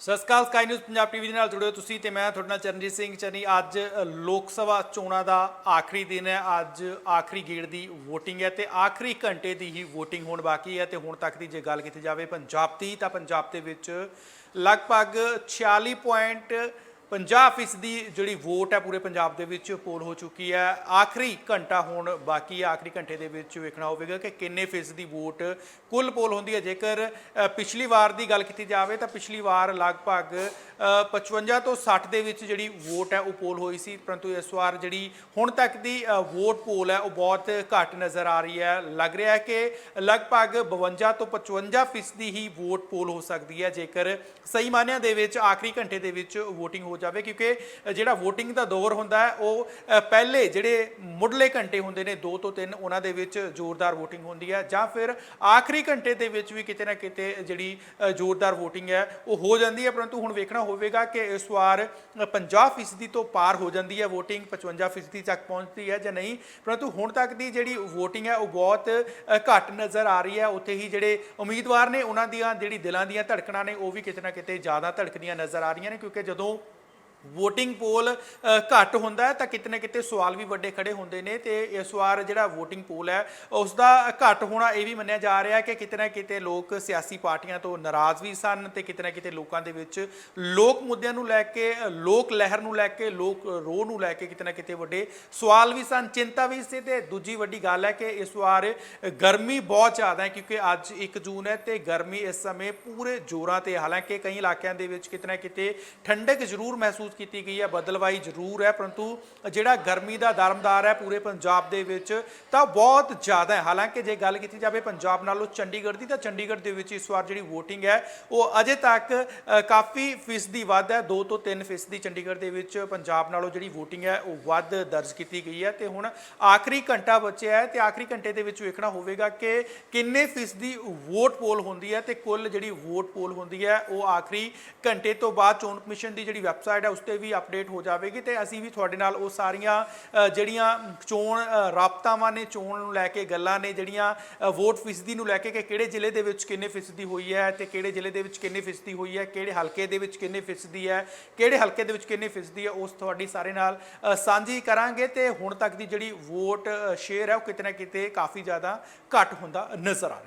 ਸਤਿ ਸ਼੍ਰੀ ਅਕਾਲ ਸਕਾਈ ਨਿਊਜ਼ ਪੰਜਾਬ ਟੀਵੀ ਦੇ ਨਾਲ ਜੁੜੇ ਹੋ ਤੁਸੀਂ ਤੇ ਮੈਂ ਤੁਹਾਡੇ ਨਾਲ ਚਰਨਜੀਤ ਸਿੰਘ ਚੰਨੀ। ਅੱਜ ਲੋਕ ਸਭਾ ਚੋਣਾਂ ਦਾ ਆਖਰੀ ਦਿਨ ਹੈ। ਅੱਜ ਆਖਰੀ ਗੇੜ ਦੀ VOTING ਹੈ ਤੇ ਆਖਰੀ ਘੰਟੇ ਦੀ ਹੀ VOTING ਹੋਣ ਬਾਕੀ ਹੈ ਤੇ ਹੁਣ ਤੱਕ ਦੀ ਜੇ ਗੱਲ ਕੀਤੀ ਜਾਵੇ ਪੰਜਾਬ ਦੀ ਤਾਂ ਪੰਜਾਬ ਦੇ ਵਿੱਚ ਲਗਭਗ 46.50 ਫੀਸਦੀ ਜਿਹੜੀ ਵੋਟ ਹੈ ਪੂਰੇ ਪੰਜਾਬ ਦੇ ਵਿੱਚ ਪੋਲ ਹੋ ਚੁੱਕੀ ਹੈ। ਆਖਰੀ ਘੰਟਾ ਹੁਣ ਬਾਕੀ ਹੈ। ਆਖਰੀ ਘੰਟੇ ਦੇ ਵਿੱਚ ਵੇਖਣਾ ਹੋਵੇਗਾ ਕਿ ਕਿੰਨੇ ਫੀਸਦੀ ਵੋਟ ਕੁੱਲ ਪੋਲ ਹੁੰਦੀ ਹੈ। ਜੇਕਰ ਪਿਛਲੀ ਵਾਰ ਦੀ ਗੱਲ ਕੀਤੀ ਜਾਵੇ ਤਾਂ ਪਿਛਲੀ ਵਾਰ ਲਗਭਗ ਅ, 55 ਤੋਂ 60 ਦੇ ਵਿੱਚ ਜਿਹੜੀ ਵੋਟ ਹੈ ਉਹ ਪੋਲ ਹੋਈ ਸੀ। ਪਰੰਤੂ ਇਸ ਵਾਰ ਜਿਹੜੀ ਹੁਣ ਤੱਕ ਦੀ ਵੋਟ ਪੋਲ ਹੈ ਉਹ ਬਹੁਤ ਘੱਟ ਨਜ਼ਰ ਆ ਰਹੀ ਹੈ। ਲੱਗ ਰਿਹਾ ਹੈ ਕਿ ਲਗਭਗ 52 ਤੋਂ 55 ਫੀਸਦੀ ਹੀ ਵੋਟ ਪੋਲ ਹੋ ਸਕਦੀ ਹੈ। ਜੇਕਰ ਸਹੀ ਮਾਨਿਆਂ ਦੇ ਵਿੱਚ ਆਖਰੀ ਘੰਟੇ ਦੇ ਵਿੱਚ VOTING ਹੋ ਜਾਵੇ ਕਿਉਂਕਿ ਜਿਹੜਾ VOTING ਦਾ ਦੌਰ ਹੁੰਦਾ ਹੈ ਉਹ ਪਹਿਲੇ ਜਿਹੜੇ ਮੁੱਢਲੇ ਘੰਟੇ ਹੁੰਦੇ ਨੇ 2 ਤੋਂ 3 ਉਹਨਾਂ ਦੇ ਵਿੱਚ ਜ਼ੋਰਦਾਰ VOTING ਹੁੰਦੀ ਹੈ। ਜਾਂ ਫਿਰ ਆਖਰੀ ਘੰਟੇ ਦੇ ਵਿੱਚ ਵੀ ਕਿਤੇ ਨਾ ਕਿਤੇ ਜਿਹੜੀ ਜ਼ੋਰਦਾਰ VOTING ਹੈ ਉਹ ਹੋ ਜਾਂਦੀ ਹੈ। ਪਰੰਤੂ ਹੁਣ ਵੇਖਣਾ ਹੋਵੇਗਾ ਕਿ ਇਸ ਵਾਰ ਅ, 50% ਤੋਂ ਪਾਰ ਹੋ ਜਾਂਦੀ ਹੈ VOTING 55% ਤੱਕ ਪਹੁੰਚਦੀ ਹੈ ਜਾਂ ਨਹੀਂ। ਪਰੰਤੂ ਹੁਣ ਤੱਕ ਦੀ ਜਿਹੜੀ VOTING ਹੈ ਉਹ ਬਹੁਤ ਘੱਟ ਨਜ਼ਰ ਆ ਰਹੀ ਹੈ। ਉੱਥੇ ਹੀ ਜਿਹੜੇ ਉਮੀਦਵਾਰ ਨੇ ਉਹਨਾਂ ਦੀਆਂ ਜਿਹੜੀ ਦਿਲਾਂ ਦੀਆਂ ਧੜਕਣਾਂ ਨੇ ਉਹ ਵੀ ਕਿਤੇ ਨਾ ਕਿਤੇ ਜ਼ਿਆਦਾ ਧੜਕਦੀਆਂ ਨਜ਼ਰ ਆ ਰਹੀਆਂ ਨੇ। ਕਿਉਂਕਿ ਜਦੋਂ VOTING ਪੋਲ ਘੱਟ ਹੁੰਦਾ ਹੈ, ਤਾਂ ਕਿਤੇ ਨਾ ਕਿਤੇ ਸਵਾਲ ਵੀ ਵੱਡੇ ਖੜੇ ਹੁੰਦੇ ਨੇ ਤੇ ਇਸ ਵਾਰ ਜਿਹੜਾ VOTING ਪੋਲ ਹੈ ਉਸ ਦਾ ਘੱਟ ਹੋਣਾ ਇਹ ਵੀ ਮੰਨਿਆ ਜਾ ਰਿਹਾ ਹੈ ਕਿ ਕਿਤੇ ਨਾ ਕਿਤੇ ਲੋਕ ਸਿਆਸੀ ਪਾਰਟੀਆਂ ਤੋਂ ਨਾਰਾਜ਼ ਵੀ ਸਨ ਤੇ ਕਿਤੇ ਨਾ ਕਿਤੇ ਲੋਕਾਂ ਦੇ ਵਿੱਚ ਲੋਕ ਮੁੱਦਿਆਂ ਨੂੰ ਲੈ ਕੇ, ਲੋਕ ਲਹਿਰ ਨੂੰ ਲੈ ਕੇ, ਲੋਕ ਰੋਹ ਨੂੰ ਲੈ ਕੇ ਕਿਤੇ ਨਾ ਕਿਤੇ ਵੱਡੇ ਸਵਾਲ ਵੀ ਸਨ, ਚਿੰਤਾ ਵੀ ਸੀ ਤੇ ਦੂਜੀ ਵੱਡੀ ਗੱਲ ਹੈ ਕਿ ਇਸ ਵਾਰ ਗਰਮੀ ਬਹੁਤ ਜ਼ਿਆਦਾ ਹੈ ਕਿਉਂਕਿ ਅੱਜ 1 ਜੂਨ ਹੈ ਤੇ ਗਰਮੀ ਇਸ ਸਮੇਂ ਪੂਰੇ ਜ਼ੋਰਾਂ ਤੇ ਹਾਲਾਂਕਿ ਕਈ ਇਲਾਕਿਆਂ ਦੇ ਵਿੱਚ ਕਿਤੇ ਨਾ ਕਿਤੇ ਠੰਡਕ ਜ਼ਰੂਰ ਮਹਿਸੂਸ ਕੀਤੀ ਗਈ ਹੈ, ਬਦਲਵਾਈ ਜ਼ਰੂਰ ਹੈ, ਪਰੰਤੂ ਜਿਹੜਾ ਗਰਮੀ ਦਾ ਦਰਮਦਾਰ ਹੈ ਪੂਰੇ ਪੰਜਾਬ ਦੇ ਵਿੱਚ ਤਾਂ ਬਹੁਤ ਜ਼ਿਆਦਾ ਹੈ। ਹਾਲਾਂਕਿ ਜੇ ਗੱਲ ਕੀਤੀ ਜਾਵੇ ਪੰਜਾਬ ਨਾਲੋਂ ਚੰਡੀਗੜ੍ਹ ਦੀ ਤਾਂ ਚੰਡੀਗੜ੍ਹ ਦੇ ਵਿੱਚ ਇਸ ਵਾਰ ਜਿਹੜੀ VOTING ਹੈ, ਉਹ ਅਜੇ ਤੱਕ ਕਾਫੀ ਫੀਸਦੀ ਵੱਧ ਹੈ। 2 ਤੋਂ 3 ਫੀਸਦੀ ਚੰਡੀਗੜ੍ਹ ਦੇ ਵਿੱਚ ਪੰਜਾਬ ਨਾਲੋਂ ਜਿਹੜੀ VOTING ਹੈ, ਉਹ ਵੱਧ ਦਰਜ ਕੀਤੀ ਗਈ ਹੈ। ਤੇ ਹੁਣ ਆਖਰੀ ਘੰਟਾ ਬਚਿਆ ਹੈ ਤੇ ਆਖਰੀ ਘੰਟੇ ਦੇ ਵਿੱਚ ਵੇਖਣਾ ਹੋਵੇਗਾ ਕਿ ਕਿੰਨੇ ਫੀਸਦੀ ਵੋਟ ਪੋਲ ਹੁੰਦੀ ਹੈ ਤੇ ਕੁੱਲ ਜਿਹੜੀ ਵੋਟ ਪੋਲ ਹੁੰਦੀ ਹੈ, ਉਹ ਆਖਰੀ ਘੰਟੇ ਤੋਂ ਬਾਅਦ ਚੋਣ ਕਮਿਸ਼ਨ ਦੀ ਜਿਹੜੀ ਵੈਬਸਾਈਟ ਹੈ ਉਸ ਤੇ ਵੀ ਅਪਡੇਟ ਹੋ ਜਾਵੇਗੀ ਤੇ ਅਸੀਂ ਵੀ ਤੁਹਾਡੇ ਨਾਲ ਉਹ ਸਾਰੀਆਂ ਜਿਹੜੀਆਂ ਚੋਣ ਰਾਬਤਾਵਾਂ ਨੇ, ਚੋਣ ਨੂੰ ਲੈ ਕੇ ਗੱਲਾਂ ਨੇ, ਜਿਹੜੀਆਂ ਵੋਟ ਫੀਸਦੀ ਨੂੰ ਲੈ ਕੇ ਕਿ ਕਿਹੜੇ ਜ਼ਿਲ੍ਹੇ ਦੇ ਵਿੱਚ ਕਿੰਨੇ ਫੀਸਦੀ ਹੋਈ ਹੈ ਤੇ ਕਿਹੜੇ ਜ਼ਿਲ੍ਹੇ ਦੇ ਵਿੱਚ ਕਿੰਨੇ ਫੀਸਦੀ ਹੋਈ ਹੈ, ਕਿਹੜੇ ਹਲਕੇ ਦੇ ਵਿੱਚ ਕਿੰਨੇ ਫੀਸਦੀ ਹੈ, ਕਿਹੜੇ ਹਲਕੇ ਦੇ ਵਿੱਚ ਕਿੰਨੇ ਫੀਸਦੀ ਹੈ, ਉਸ ਤੁਹਾਡੀ ਸਾਰੇ ਨਾਲ ਸਾਂਝੀ ਕਰਾਂਗੇ ਤੇ ਹੁਣ ਤੱਕ ਦੀ ਜਿਹੜੀ ਵੋਟ ਸ਼ੇਅਰ ਹੈ ਉਹ ਕਿਤੇ ਨਾ ਕਿਤੇ ਕਾਫੀ ਜ਼ਿਆਦਾ ਘੱਟ ਹੁੰਦਾ ਨਜ਼ਰ ਆ ਰਿਹਾ।